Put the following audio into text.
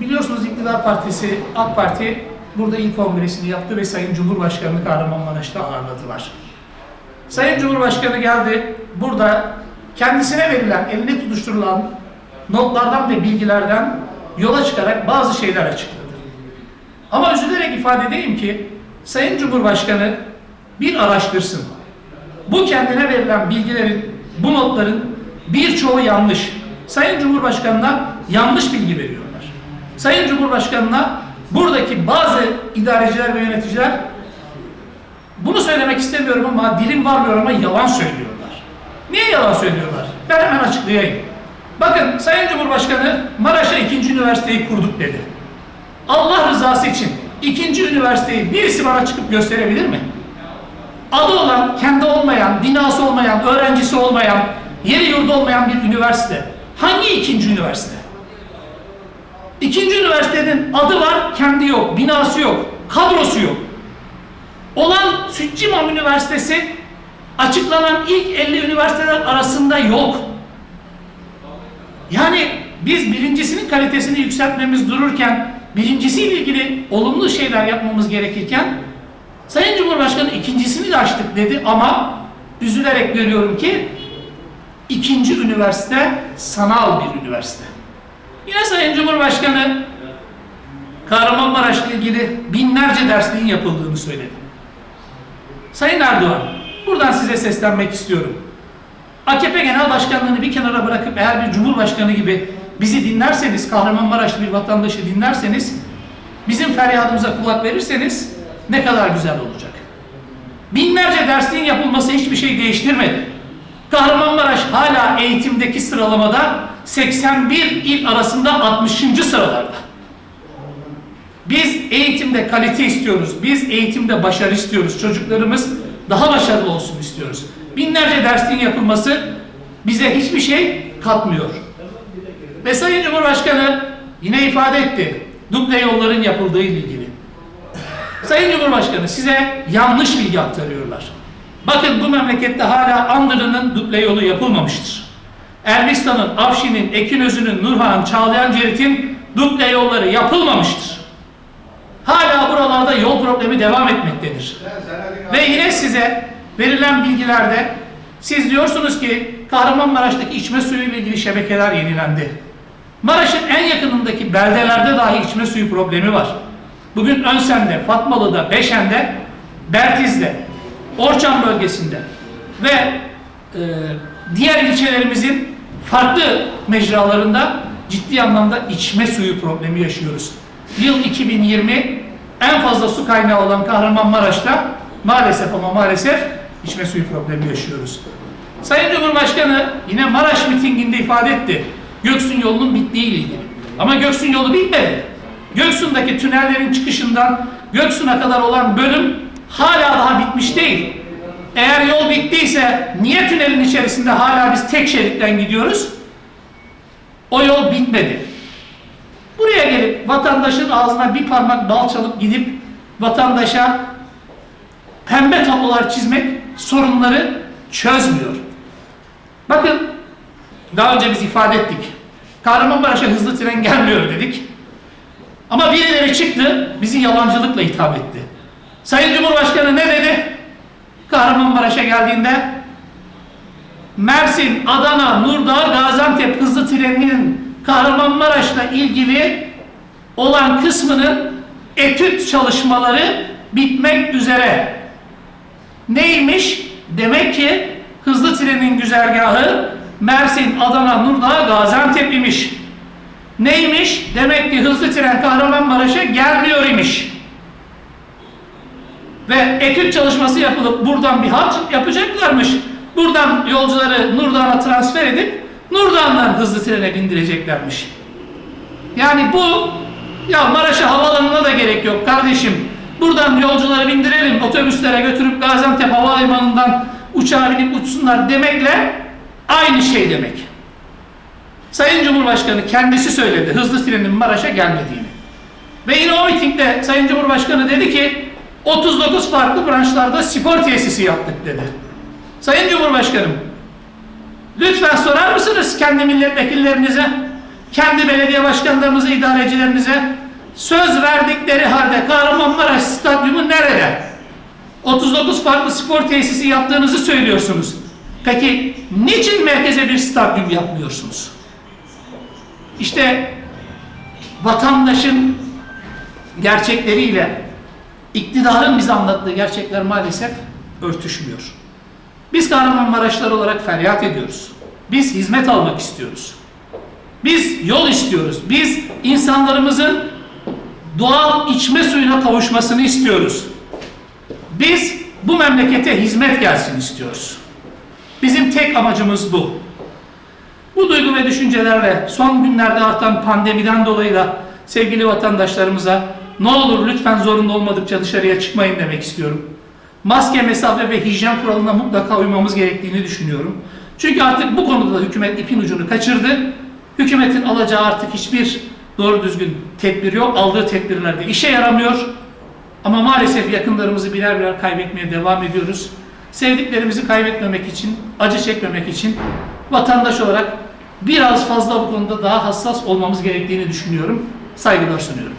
Biliyorsunuz iktidar partisi AK Parti burada ilk kongresini yaptı ve Sayın Cumhurbaşkanı Kahramanmaraş'ta ağırladılar. Sayın Cumhurbaşkanı geldi. Burada kendisine verilen, eline tutuşturulan notlardan ve bilgilerden yola çıkarak bazı şeyler açıkladı. Ama üzülerek ifade edeyim ki Sayın Cumhurbaşkanı bir araştırsın. Bu kendine verilen bilgilerin, bu notların birçoğu yanlış. Sayın Cumhurbaşkanı'na yanlış bilgi veriyorlar. Sayın Cumhurbaşkanı'na buradaki bazı idareciler ve yöneticiler bunu söylemek istemiyorum ama dilim varmıyor ama yalan söylüyorlar. Niye yalan söylüyorlar? Ben hemen açıklayayım. Bakın Sayın Cumhurbaşkanı Maraş'a ikinci üniversiteyi kurduk dedi. Allah rızası için ikinci üniversiteyi birisi bana çıkıp gösterebilir mi? Adı olan, kendi olmayan, binası olmayan, öğrencisi olmayan, yeri yurdu olmayan bir üniversite. Hangi ikinci üniversite? İkinci üniversitenin adı var, kendi yok, binası yok, kadrosu yok. Olan Sütçimam Üniversitesi açıklanan ilk 50 üniversiteler arasında yok. Yani biz birincisinin kalitesini yükseltmemiz dururken birincisiyle ilgili olumlu şeyler yapmamız gerekirken Sayın Cumhurbaşkanı ikincisini de açtık dedi ama üzülerek görüyorum ki ikinci üniversite sanal bir üniversite. Yine Sayın Cumhurbaşkanı Kahramanmaraş'la ilgili binlerce dersliğin yapıldığını söyledi. Sayın Erdoğan, buradan size seslenmek istiyorum. AKP Genel Başkanlığını bir kenara bırakıp eğer bir Cumhurbaşkanı gibi bizi dinlerseniz, Kahramanmaraşlı bir vatandaşı dinlerseniz, bizim feryadımıza kulak verirseniz ne kadar güzel olacak. Binlerce dersliğin yapılması hiçbir şey değiştirmedi. Kahramanmaraş hala eğitimdeki sıralamada 81 il arasında 60. sıralarda. Biz eğitimde kalite istiyoruz. Biz eğitimde başarı istiyoruz. Çocuklarımız daha başarılı olsun istiyoruz. Binlerce dersliğin yapılması bize hiçbir şey katmıyor. Ve Sayın Cumhurbaşkanı yine ifade etti. Duble yolların yapıldığı ile ilgili. Sayın Cumhurbaşkanı size yanlış bilgi aktarıyorlar. Bakın bu memlekette hala Andırı'nın duble yolu yapılmamıştır. Erbistan'ın, Afşin'in, Ekinözü'nün, Nurhan, Çağlayan Cerit'in duble yolları yapılmamıştır. Hala buralarda yol problemi devam etmektedir. Ve yine size verilen bilgilerde siz diyorsunuz ki Kahramanmaraş'taki içme suyu ile ilgili şebekeler yenilendi. Maraş'ın en yakınındaki beldelerde dahi içme suyu problemi var. Bugün Önsen'de, Fatmalı'da, Beşen'de, Bertiz'de, Orçan bölgesinde ve e, diğer ilçelerimizin farklı mecralarında ciddi anlamda içme suyu problemi yaşıyoruz. Yıl 2020 en fazla su kaynağı olan Kahramanmaraş'ta maalesef ama maalesef içme suyu problemi yaşıyoruz. Sayın Cumhurbaşkanı yine Maraş mitinginde ifade etti. Göksun yolunun bittiği ile ilgili. Ama Göksun yolu bitmedi. Göksun'daki tünellerin çıkışından Göksun'a kadar olan bölüm hala. Eğer yol bittiyse niye tünelin içerisinde hala biz tek şeritten gidiyoruz? O yol bitmedi. Buraya gelip vatandaşın ağzına bir parmak bal çalıp gidip vatandaşa pembe tablolar çizmek sorunları çözmüyor. Bakın daha önce biz ifade ettik. Kahramanmaraş'a hızlı tren gelmiyor dedik. Ama birileri çıktı bizi yalancılıkla hitap etti. Sayın Cumhurbaşkanı ne dedi? Kahramanmaraş'a geldiğinde Mersin, Adana, Nurdağ, Gaziantep hızlı treninin Kahramanmaraş'la ilgili olan kısmının etüt çalışmaları bitmek üzere. Neymiş? Demek ki hızlı trenin güzergahı Mersin, Adana, Nurdağ, Gaziantep imiş. Neymiş? Demek ki hızlı tren Kahramanmaraş'a gelmiyor imiş. Ve etüt çalışması yapılıp buradan bir hat yapacaklarmış. Buradan yolcuları Nurdağ'a transfer edip Nurdağ'dan hızlı trene bindireceklermiş. Yani bu ya Maraş'a havalanına da gerek yok kardeşim. Buradan yolcuları bindirelim, otobüslere götürüp Gaziantep Havalimanı'ndan uçağa binip uçsunlar demekle aynı şey demek. Sayın Cumhurbaşkanı kendisi söyledi hızlı trenin Maraş'a gelmediğini. Ve yine o mitingde Sayın Cumhurbaşkanı dedi ki 39 farklı branşlarda spor tesisi yaptık dedi. Sayın Cumhurbaşkanım lütfen sorar mısınız kendi milletvekillerinize? kendi belediye başkanlarımıza, idarecilerimize söz verdikleri halde Kahramanmaraş Stadyumu nerede? 39 farklı spor tesisi yaptığınızı söylüyorsunuz. Peki niçin merkeze bir stadyum yapmıyorsunuz? İşte vatandaşın gerçekleriyle iktidarın bize anlattığı gerçekler maalesef örtüşmüyor. Biz Kahramanmaraşlar olarak feryat ediyoruz. Biz hizmet almak istiyoruz. Biz yol istiyoruz. Biz insanlarımızın doğal içme suyuna kavuşmasını istiyoruz. Biz bu memlekete hizmet gelsin istiyoruz. Bizim tek amacımız bu. Bu duygu ve düşüncelerle son günlerde artan pandemiden dolayı da sevgili vatandaşlarımıza ne olur lütfen zorunda olmadıkça dışarıya çıkmayın demek istiyorum. Maske, mesafe ve hijyen kuralına mutlaka uymamız gerektiğini düşünüyorum. Çünkü artık bu konuda da hükümet ipin ucunu kaçırdı. Hükümetin alacağı artık hiçbir doğru düzgün tedbir yok. Aldığı tedbirler de işe yaramıyor. Ama maalesef yakınlarımızı birer birer kaybetmeye devam ediyoruz. Sevdiklerimizi kaybetmemek için, acı çekmemek için vatandaş olarak biraz fazla bu konuda daha hassas olmamız gerektiğini düşünüyorum. Saygılar sunuyorum.